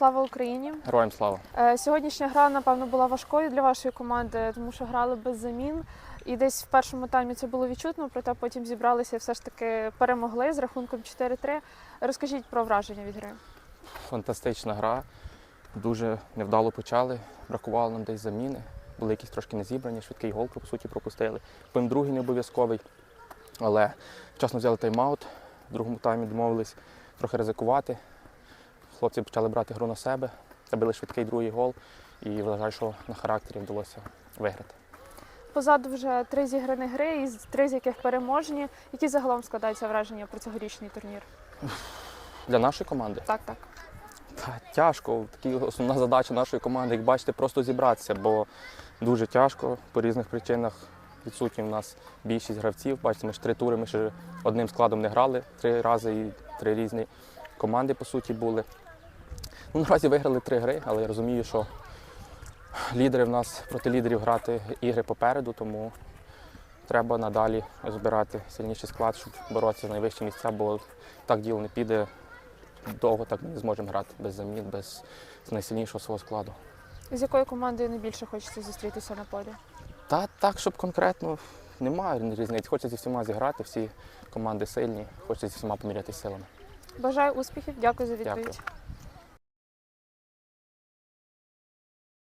Слава Україні! Героям слава! Е, Сьогоднішня гра, напевно, була важкою для вашої команди, тому що грали без замін. І десь в першому таймі це було відчутно, проте потім зібралися і все ж таки перемогли з рахунком 4-3. Розкажіть про враження від гри. Фантастична гра. Дуже невдало почали. Бракувало нам десь заміни. Були якісь трошки не зібрані, швидкий гол, по суті, пропустили. Потім другий не обов'язковий. Але вчасно взяли тайм-аут. В другому таймі домовились трохи ризикувати. Хлопці почали брати гру на себе, забили швидкий другий гол і вважаю, що на характері вдалося виграти. Позаду вже три зіграні гри, і три з яких переможні. Які загалом складаються враження про цьогорічний турнір? Для нашої команди Так, так. Та, тяжко. Такі основна задача нашої команди, як бачите, просто зібратися, бо дуже тяжко по різних причинах. Відсутні в нас більшість гравців. Бачите, ми ж три тури, ми ще одним складом не грали три рази і три різні команди, по суті, були. Ну, наразі виграли три гри, але я розумію, що лідери в нас проти лідерів грати ігри попереду, тому треба надалі збирати сильніший склад, щоб боротися за найвищі місця, бо так діло не піде довго так ми не зможемо грати без замін, без найсильнішого свого складу. З якою командою найбільше хочеться зустрітися на полі? Та так, щоб конкретно немає різниці. Хочеться зі всіма зіграти, всі команди сильні, хочеться зі всіма поміряти силами. Бажаю успіхів, дякую за відповідь. Дякую.